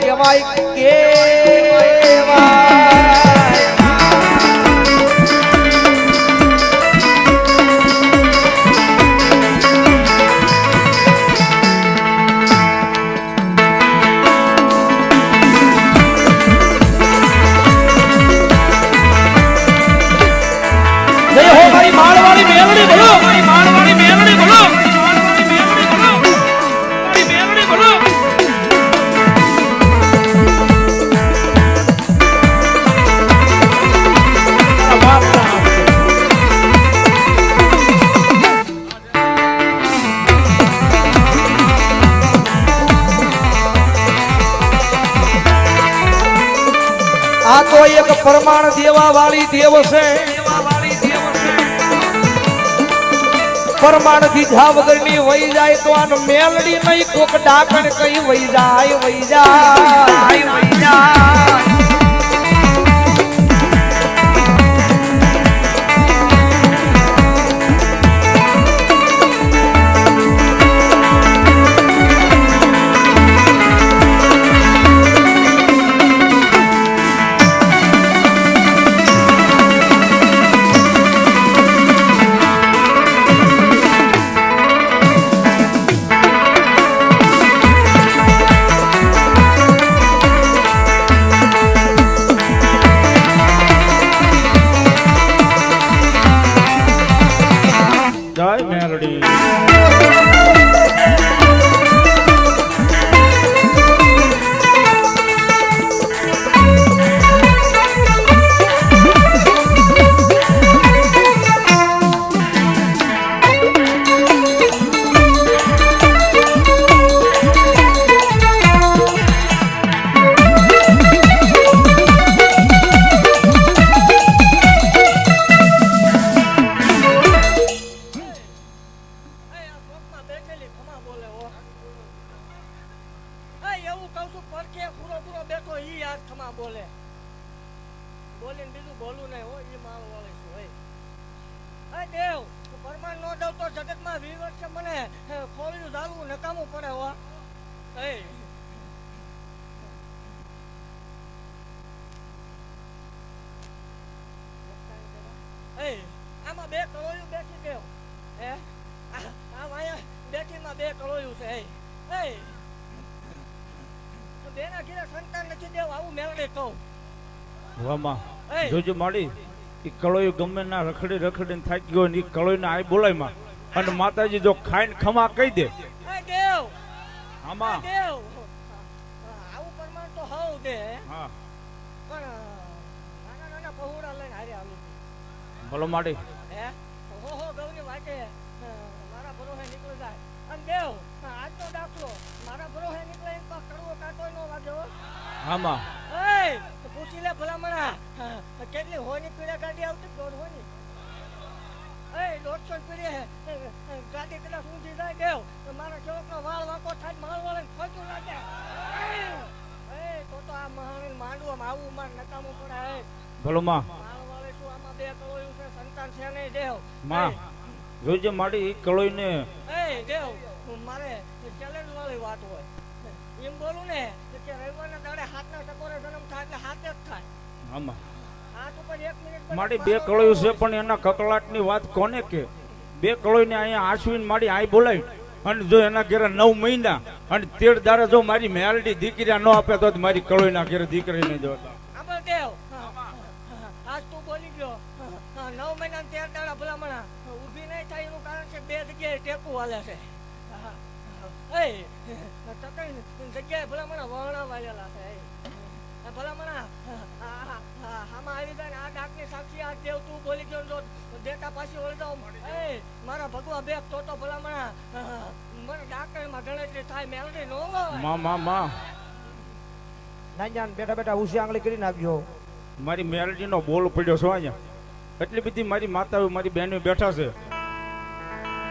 કહેવાય કહેવાય કેવાય એક પ્રમાણ દેવા વાળી દેવ છે. પ્રમાણ દીધા વગરની વહી જાય તો આને મેલડી નહીં, કોક ડાકણ કઈ વહી જાય. વહી જાય, વહી જય. બેઠો ઈ યાર બોલે. બોલીને બીજું બોલું નહીં હો, ઈ માળ વાળી છું એ એ દેવ, તું પરમાન નો દઉં તો જગતમાં વી વર્ષે મને ખોલ્યું ઝાલવું નકામું પડે હો. એ એ આમાં બે કરોયું બેઠી દેવ હે આ આ વાયા બેઠીમાં બે કરોયું છે એ એ તો બેના ઘીરે સંતાન નથી દેવ આવું મેળડે કહું વામા એ જોજો માડી ઈ કળોયું ગમે ના રખડી રખડીને થાકી ગયો ને ઈ કળોયને આય બોલાયમાં અને માતાજી જો ખાઈને ખમા કહી દે. એ આમાં. આવું પ્રમાણ તો હવ દે. હા. પણ નાના નાના પહોળા લઈને હારે આલું બોલો માડી. હે? હો હો ગૌની વાટે મારા ભરોહે નીકળી જાય. અને દેવ આજ દાખલો. મારા ભરોહે નીકળે એમ કાંટો નો વાગ્યો આમાં? એય, પૂછી લે ભલામણા. કેટલી હોની પીળે ગાડી આવતી? દોઢ હોની. એય દોઢસો એ, એ, ગાડી કદાચ ઊંધી જાય દેવ. મારા ચોકનો વાળ વાંકો થાય માળ વાળે ખોટું લાગે. એય, એય, તો તો આ મહાણી માંડવામાં આવું માર નકામું પડે એય. બોલો માં. માળ વાળે શું આમાં બે કરોયું છે? સંતાન છે નહીં દેવ. માં જોજો માડી ઈ કળોયને મારે દાડે બે કળોયું છે, પણ એના કકળાટની વાત કોને કે? બે કળોયને અહીંયા આશ્વિન માડી આઈ બોલાવી અને જો એના ઘેરે નવ મહિના, અને તેર દારે જો મારી મેલડી દીકરી ન આપે તો મારી કળોયના ઘરે દીકરી નહીં જોતા. જગ્યાએ ટેકુ હાલે છે. જગ્યાએ ભલામણા વહણા વાળેલા છે ભલામણા આમાં આવી જાય ને આ ડાકની સાક્ષી આ દેવ તું બોલી ગયો જો દેતા પાછી વળી જાઉં એ મારા ભગવા બે તો તો ભલામણા મને ડાકરમાં ગણતરી થાય મેલડી નો હોયમાં માં માં. બેઠા બેઠા ઉસી આંગળી કરી નાખજો. મારી મેલડીનો બોલ પડ્યો છો અહીંયા. એટલી બધી મારી માતાઓ મારી બહેનો બેઠા છે.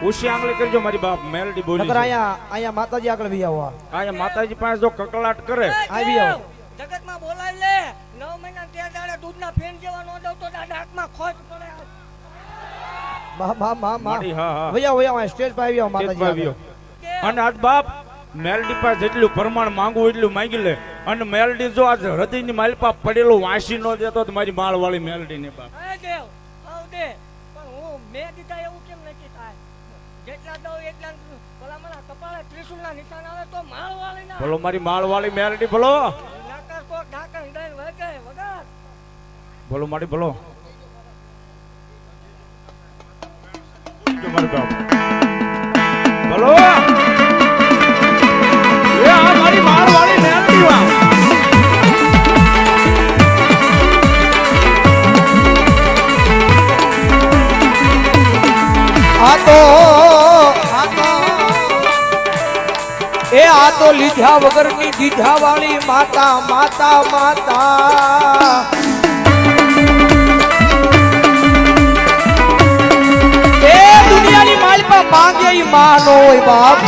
ઉશી આંગળી કરજો મારી બાપ મેલડી બોલી નકર આયા અહીંયા અહીંયા માતાજી આગળ ભી આવો અહીંયા માતાજી પાસે જો કકળાટ કરે. આવી. આવો. જગતમાં બોલાવી લે. નવ મહિના તેર દાડે દૂધના ફેન જેવા નો દઉં તો દાડા હાથમાં ખોટ પડે. માં માં માં મા મારી હા હા. વયા વયા અહીં સ્ટેજ પર આવ્યા માતાજી આવ્યો. અને આજ બાપ મેલડી પાસે જેટલું પ્રમાણ માંગવું એટલું માંગી લે. અને મેલડી જો આજ હૃદયની માલપા પડેલું વાંસી નો દેતો તો મારી માળવાળી મેલડી ને બાપ દેવ આવ દે પણ હું મેં દીધા એવું જેટલા દઉં એટલા ભલા મને કપાળે ત્રિશુલના નિશાન આવે તો માળ વાળી ના. ભલો મારી માળવાળી મેરડી મેલડી ભલો. નાકર કોક ઢાંકણ દઈને વગે વગર ભલો મારી ભલો. ભલો. એ આ મારી માળ વાળી મેલડી વા. આ તો લીધા વગરની દીધા વાળી માતા માતા માતા. એ દુનિયાની માલિકા માંગે ઈ માં હોય બાપ.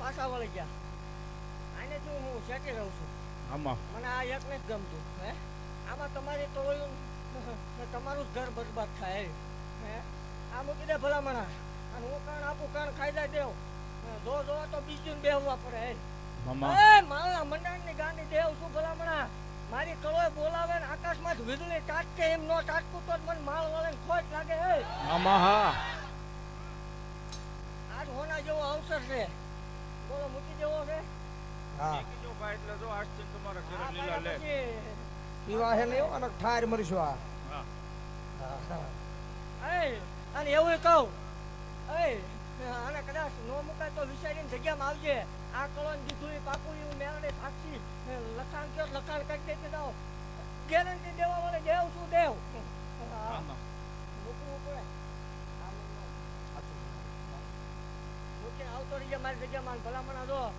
પાછા વળી ગયા. આને જો હું શેઠી રહું છું. આમાં. મને આ એક ને જ ગમતું. હે? આમાં તમારી ટોળું ને તમારું જ ઘર બરબાદ થાય. હે? આ મૂકી દે ભલામણા. અને હું કાણ આપું કાણ ખાઈ જાય દેવ જો જો તો બીજું બેહવા પડે હે. મામા. એ મંડાણની ગાની દેવ શું ભલામણા. મારી કળોય બોલાવે ને આકાશમાં જ વીજળી તાટકે એમ નો તાટકું તો મને માળ વાળે ખોટ લાગે હે. મામા હા. આજ હોના જેવો અવસર છે. બોલો મૂકી દેવો છે? હા એટલે જો આજ તમારા ઘરે લીલા લે. પાછા પીવા હે નહીં અને ઠાર મરીશું આ. હા. હા, હા. એ અને એવું કહું. અને કદાચ નો મુકાય તો વિચારીને જગ્યામાં આવજે. આ કળો દીધું પાકું એવું મેળે સાક્ષી. લખાણ કયો લખાણ કરી દેતી જાઓ. ગેરંટી દેવા વાળે દેવ શું દેવ? હા, આમાં. મૂકવું પડે. આવતો રહીએ મારી જગ્યામાં. ભલામણા દો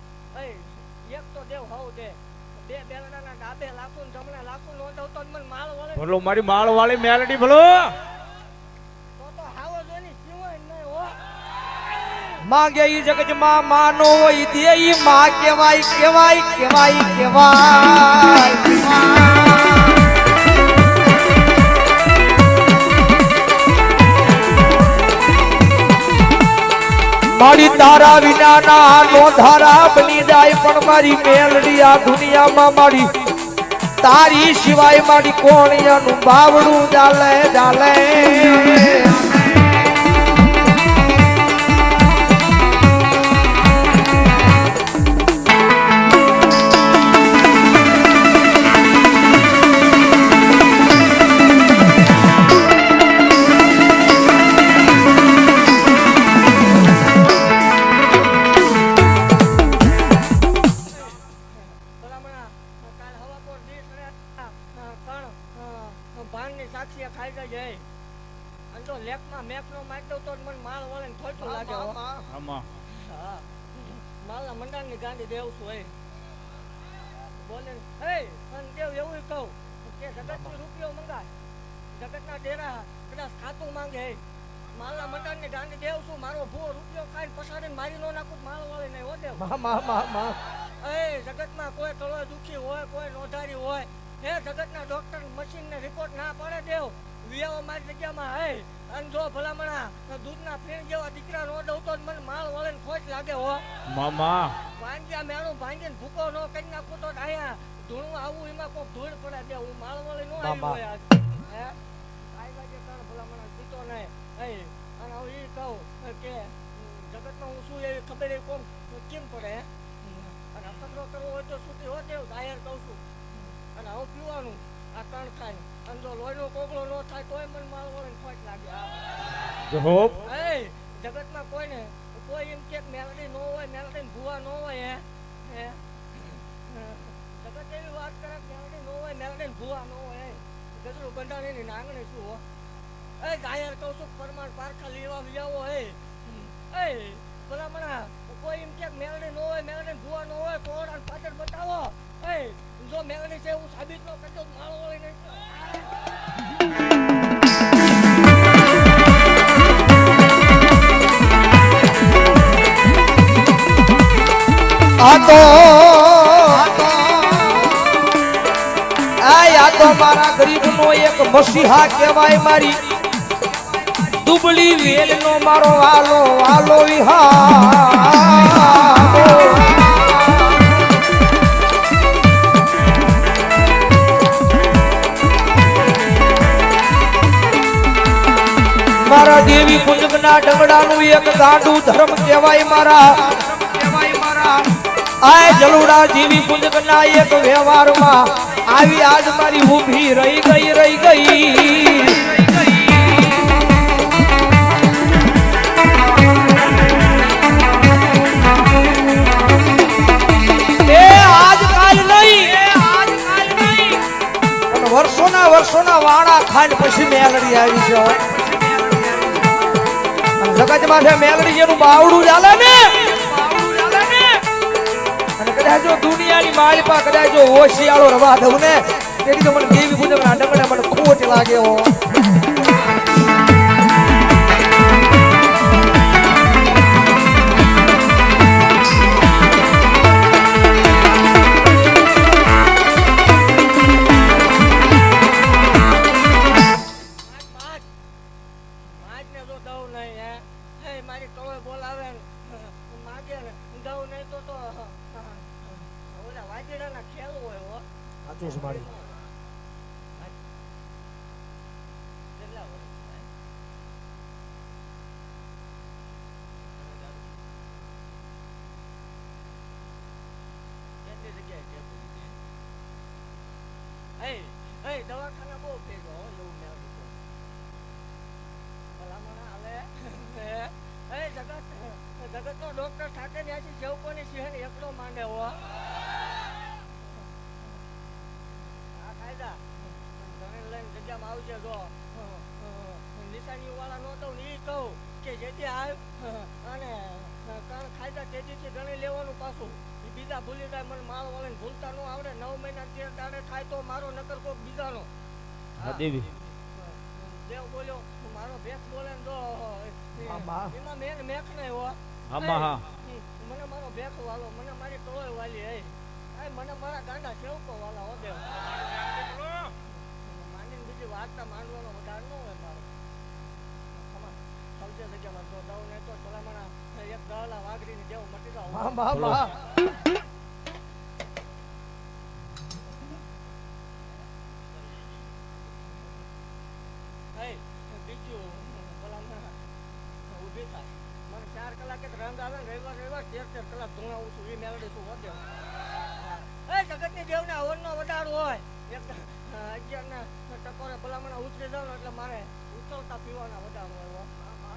એક તો દેવ હોવ દે. બે બેલડાના ડાબે લાખું ને જમણે નો દઉં તો મને માલ વળે. ભલો મારી માળ વાળી મેલડી ભલો. તો તો હાવો જોઈને સિવાય હો. માંગે ઈ જગતમાં માનો હોય દે માં કેવાય કેવાય કેવાય કેવાય મારી તારા વિના ના નો ધારા બની જાય, પણ મારી મેલડી આ દુનિયામાં મારી. તારી સિવાય મારી કોણિયાનું બાવડું ચાલે ચાલે અ, ભાનની સાક્ષીએ ખાઈ જાય અને જો લેખમાં મેકનો મારી દઉં તો મને માલ વળે ને ખોટું લાગે હો. આમાં. હા. માલના મંડાણની ગાંધી દેવ છું એ બોલે હે અને દેવ એવું કહું. કે જગતની રૂપિયો મંગાય. જગતના ડેરા કદાચ ખાતું માંગે હે. માલના મંડાણની ગાંડી દેવ છું મારો ભૂ રૂપિયો ખાઈને પસાડીને મારી નો નાખું માલ માળ વળે નહીં હો દેવ. મા મા મા એ કોઈ કળો દુખી હોય કોઈ નોંધારી હોય એ જગતના ડોક્ટર મશીન ને રિપોર્ટ ના પડે દેવ. વિયાવો મારી જગ્યામાં હે અને જો ભલામણા દૂધના ફેણ જેવા દીકરા નો દઉં તો મને માળ વળે ને ખોટ લાગે હો. મામા. ભાંગ્યા મેણું ભાંગીને ભૂકો નો કરી નાખું તો આયા. ધૂણું આવું એમાં કોક ધૂળ પડે દે હું માળ વળે નો આવી. હોય આજ. હે? આઈ બાજુ તાર ભલામણા પીતો નહીં હે અને હું ઈ કહું કે જગતમાં હું શું એવી ખબર એ કોમ કેમ પડે હે? અને અખતરો કરવો હોય તો સુતી હો દેવ જાહેર કહું છું. અને હું પીવાનું આ ત્રણ ખાય અને જો લોહીનો કોગળો ન થાય તોય મને માલ વળે ખોટ લાગે. એ જગતમાં કોઈને કોઈ એમ કે મેલડી ન હોય મેલડી ભૂવા ન હોય હે? જગત એવી વાત કરે મેલડી ન હોય મેલડી ભૂવા ન હોય ગજરું બંધાણીની નાંગણી શું હો? એ ગાયર કહું છું પરમાણ પારખા લેવા જાવો હે એ ભલામણા કોઈ એમ કે મેળણી ન હોય મેળણી ભૂવા ન હોય, કોણ અને પાછળ બતાવો? જો મેળણી છે એવું સાબિત ન કરજો માળો વળી નહીં આતો આ તો મારા ગરીબ નો એક મસીહા કહેવાય મારી. દુબળી વેલનો મારો વાલો વાલો વિહારો. મારા દેવી કુંજના ડગડાનું એક ગાંડું ધર્મ કહેવાય મારા. આ જલુડા દેવી કુંજના એક વ્યવહારમાં આવી આજ મારી ઊભી રહી ગઈ રહી ગઈ. વર્ષોના વર્ષોના વાણા ખાંડ પછી મેલડી આવી છે જગત માથે મેલડી જેનું બાવડું ચાલે ને. કદાચ જો દુનિયાની પા કદાચ જો હોશિયાળો રવા દઉં ને, તેથી તો મને દેવી પૂજન ના ડંગડા મને ખોટ લાગે હો. એય, દવાખાના બહુ ભેગો એવું મેં. ભલામણ હાલે. હે? એય, જગત જગતનો ડોક્ટર ઠાકર ત્યાંથી સેવકોની સિંહણ એકલો માંડે હો આ કાયદા તમે લઈને જગ્યામાં આવજે જો નિશાની વાળા નો ને ઈ કહું કે જેથી આવ અને કણ ખાયદા તેજીથી ગણી લેવાનું પાછું બીજા ભૂલી જાય મને માલ વાળાને ભૂલતા ન આવડે. નવ મહિના તેર દાડે થાય તો મારો નકર કોક બીજાનો. હા. દેવ. બોલ્યો મારો ભેસ બોલે ને જો એમાં મેન મેક નહીં હો મને મારો ભેસ વાલો મને મારી ટોળે વાલી હે. આ મને મારા ગાંડા સેવકો વાલા હો દેવ. માની બીજી વાર્તા માંડવાનો વધારે ન હોય મારો. સૌજે જગ્યામાં જો દઉં નહીં તો ભલામણા એક દહલા વાઘરીની જેવું મટી ચાર કલાકે ધૂણાવું છું એ મેળવી છું વધે એ જગતની દેવના હવનનો વધારો હોય એક ટકોરે ભલામણા ઉતરી જાવ એટલે મારે ઉતરતા પીવાના વધારો હોય હો. હા.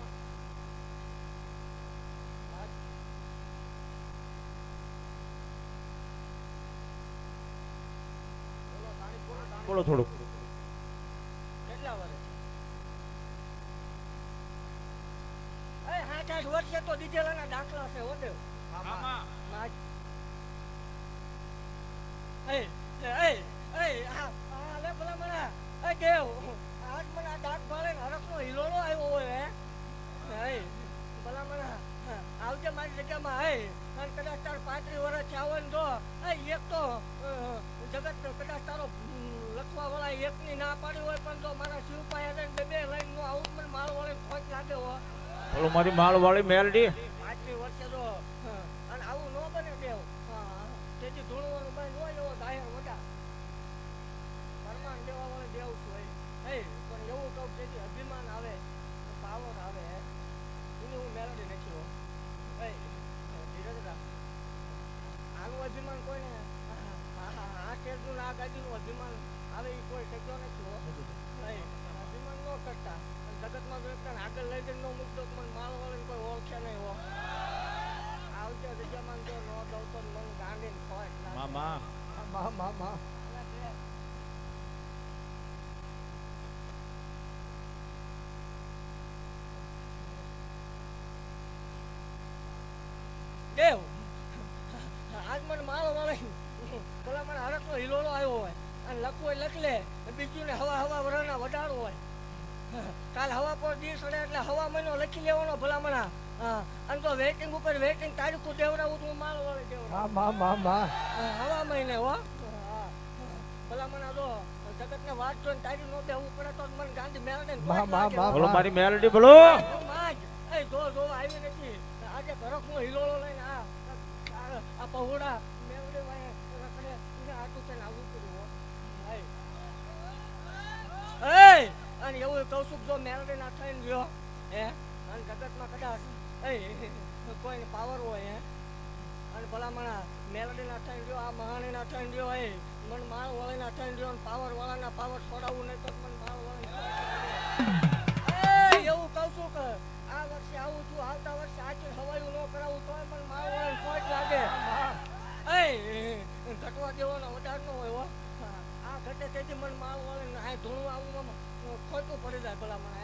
બોલો, તારીખ બોલો. થોડુંક. કેટલા વર્ષ એ હાથ આઠ વર્ષે તો દીધેલાના દાખલા છે હોતે એ એ એ આ આ ભલા મણા એ દેવ આજ મને આ દાંત ભાળે ને હિલોળો આવ્યો હોય હે? ભલા મણા આવજે મારી જગ્યામાં હે? અને કદાચ તાર પાંત્રી વર્ષ આવે ને તો એ એક તો જગત કદાચ તારો લખવા વાળા એકની ના પાડી હોય પણ તો મારા શિવ પાસે બે બે લઈને નો આવું મને માળ વાળી ખોટ લાગે હો ઓલો મારી માળ વાળી મેલડી પાંચમી વર્ષે તો અને આવું નો બને દેવ હા, તેથી ધૂણવાનું બંધ નો એવો દાયર વગા પરમાન દેવા વાળે દેવ છું હે. પણ એવું કહું તેથી અભિમાન આવે પાવર આવે એની હું મેલડી નથી હો હે ધીરજ આનું અભિમાન કોઈને આ ને આ ગાડીનું અભિમાન આવે એ કોઈ શક્યો નથી નહીં. ન કરતા. અને જગતમાં એકદમ આગળ લઈ જઈને ન મૂકતો મને માલ વાળીને કોઈ ઓળખે નહીં હો. આવજે જગ્યામાં જો ન દઉં તો મન ગાંડીને ખોય. મામા. મા મા મા બીજું ને હવા હવા વરાના વધારો હોય. કાલ હવા પર દિવસ અડે એટલે હવા મહિનો લખી લેવાનો ભલામણા. હા અને તો વેટિંગ ઉપર વેટિંગ તારીખું દેવડાવું તું માલ વાળે દેવડાવું મા મા મા મા હા, હવા મહિને હો. ભલામણા દો. જગત ને વાત જોઈને તારી નો દેવું પડે તો મને ગાંધી મેળવે ને મા, કોઈ મા, લાગે. મા, બોલો મારી મેલડી બોલો. માજ. એ જો જો આવી નથી. આજે ઘરકનો હિલોળો લઈને આ આ- પહોળા મેવડે વાય રખડે આટું છે આવું પડ્યું હો. અને એવું કહું જો મેલડી ના થઈને ગયો હે? અને જગતમાં કદાચ એ કોઈને પાવર હોય, હે? અને ભલામણા મેલડી ના થઈને ગયો આ મહાણી ના થઈને ગયો હે મન માળ વાળી ના થઈને રહ્યો પાવર વાળાના પાવર છોડાવવું નહીં તો મન માળ વાળી એવું કહું છું આ વર્ષે આવું છું, આવતા વર્ષે આજે હવાયું ન કરાવું તોય પણ માળ વાળાને ખોટ લાગે. એ ઘટવા દેવાનો વધાર ન હોય ઘટે તેથી મને માલ વાળે આ ધૂણું આવું ખોટું પડી જાય ભલા મને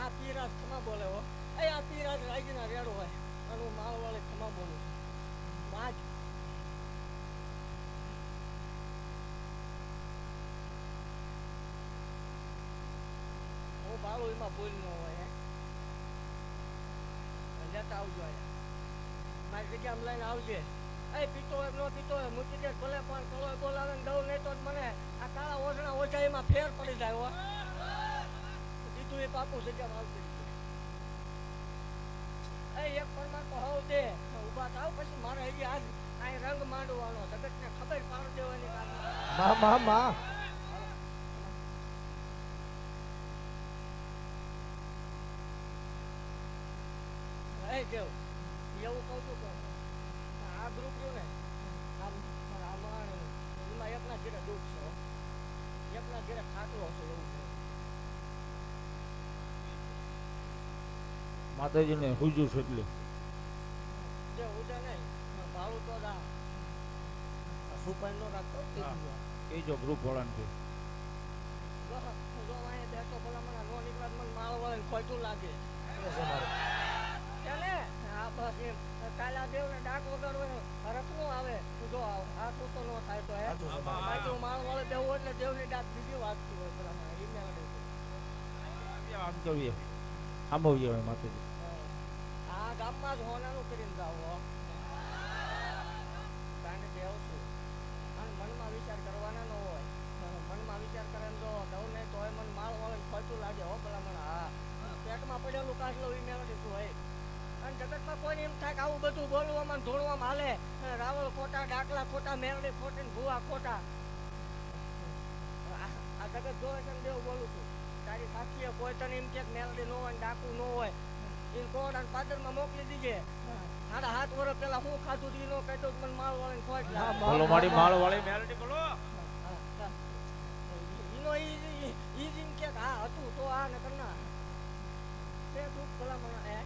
આ પીરાજ ખમા બોલે હો. એ, આ પીરાજ રાજીના રેડો હોય. અને હું માલ વાળે ખમા બોલું માજ હું ભાડું એમાં ભૂલ ન હોય લેતા આવજો મારી જગ્યામાં લઈને આવજે. એ પીતો હોય ન પીતો હોય મૂકી દે ભલે પણ કલો બોલાવે ને દઉં નહીં તો મને આ કાળા ઓછણા ઓછા એમાં ફેર પડી જાય હો. દીધું એ પાપું જગ્યામાં આવતી એ એક પરમાર તો હોવ દે ઊભા થાવ પછી મારે હજી આજ અહીં રંગ માંડવાનો જગતને ખબર પાડી દેવાની મા મા મા. એ દેવ એવું કહું છું આ ગ્રુપ રહ્યું ને આ એમાં એકના ઘેરે દુઃખ છે એકના ઘેરે ખાટલો છે એવું છે માતાજીને હુજુ છે એટલે જે ઉડે નહીં ભાડું તો દા સુપાઈ નો રાખતો એ જો ગ્રુપ વાળાને છે જો વાંહે બેઠો ભલા મને નો નીકળે તો મને માળ વાળાને ખોટું લાગે. ચાલે હા બસ એમ. કાલા દેવ ને ડાક વગાડવાનો રખનો આવે. તું જો આ તું તો નો થાય. તો બાકી વાળે બેવું એટલે દેવની ડાક બીજી વાગતી હોય ભલા મને ઈ મેળવે આમ કહીએ. સાંભળીએ હવે માતાજી. આ ગામમાં જ હોનાનું કરીને જાવ હો. દેવ છું. અને મનમાં વિચાર કરવાના ન હોય. મનમાં વિચાર કરે જો દઉં નહીં તોય મને માળ વાળે ખોટું લાગે હો ભલા મને હા. પેટમાં પડેલું કાચલો ઈ મેળવી તું હોય અને જગતમાં કોઈને એમ થાય કે આવું બધું બોલવામાં ધોળવામાં હાલે. રાવળ ખોટા ડાકલા ખોટા મેરડી ખોટી ભૂવા ખોટા. આ જગત જોવે છે દેવ બોલું છું. તારી સાક્ષીએ કોઈ તને એમ કે મેરડી ન હોય ડાકુ ન હોય. એ કોણ અને પાદરમાં મોકલી દીજે. સાડા હાથ વર્ષ પેલા હું ખાધું ઈ એનો કહેતો મને માળ વાળી ખોટ. બોલો મારી માળ વાળી મેરડી બોલો. ઈનો ઈ ઈ- ઈ કે હા હતું તો આ ને કરના. તે દુઃખ ભલા હે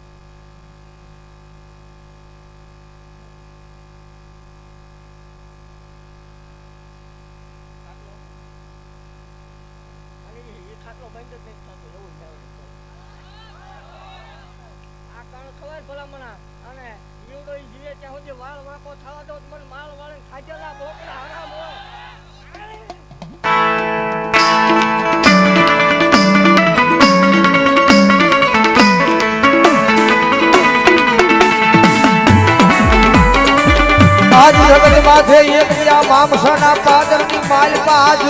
ખાટલો. અને ઈ- ઈ ખાટલો બંધ જ નથી થતો એવું જ મેળવે છે. ખબર ભલામણા અને ઈવડો ઈ જીવે ત્યાં સુધી વાળ વાંકો થવા દો મને માલ વાળે ખાજેલા બોકડા હરામ હોય. આજ માલપા આજ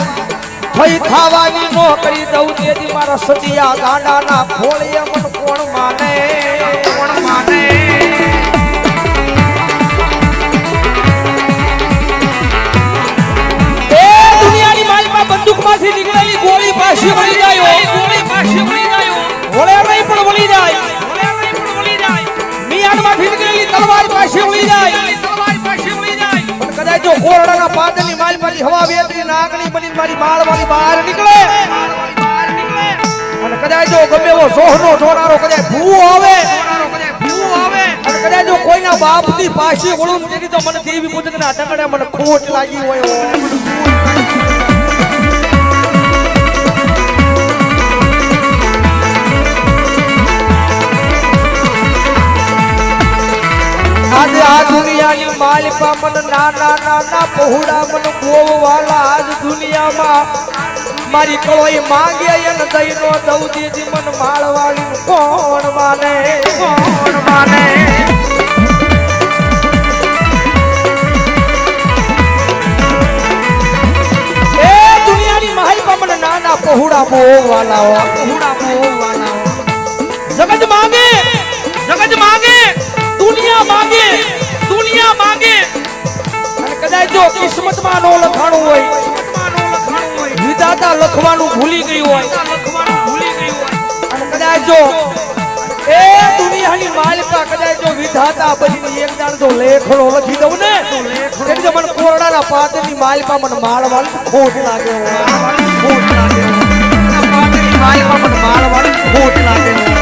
થઈ થાવાની નો કરી દઉં તેથી મારા સતિયા ગાંડાના ખોળીએ પણ કોણ માને? બંદૂકમાંથી નીકળેલી ગોળી પાછી વળી જાય ગોળી પાછી વળી જાય નહીં પણ વળી જાય. નહીં પણ વળી જાય. મિયાનમાંથી નીકળેલી તલવાર પાછી વળી જાય. તલવાર પાછી વળી જાય. પણ કદાચ જો ઓરડાના પાદની માલ પાલી હવા વેતરી નાગણી બની મારી માળવાળી બહાર નીકળે. બહાર નીકળે અને કદાચ જો ગમે એવો સોહનો જોનારો કદાચ ભૂ આવે. અને કદાચ જો કોઈના બાપની પાછી વળું તેની તો મને દેવી પૂજકના ટંગડે મને ખોટ લાગી હોય આજે આ દુનિયાની માલિકા મન નાના નાના પહોળા મન ગોવાલા આજ દુનિયામાં. મારી કોઈ માંગે એન દઈનો દૌદીજી મન માળવાળી કોણ માને કોણ માને પહોળા મોવાલા પહોળા મોવાલા જગત માંગે. દુનિયા માંગે દુનિયા માંગે. અને કદાચ જો કિસ્મતમાં નો લખાણું હોય, વિધાતા લખવાનું ભૂલી ગયું હોય, અને કદાચ જો એ દુનિયાની માલિકા કદાચ જો વિધાતા પછી એક દાણ જો લેખડો લખી દઉં ને એટલે જો મને કોરડાના પાતની માલિકા મને માળવાની ખોટ લાગે. ખોટ લાગે પાતની માલિકા મને માળવાની ખોટ લાગે.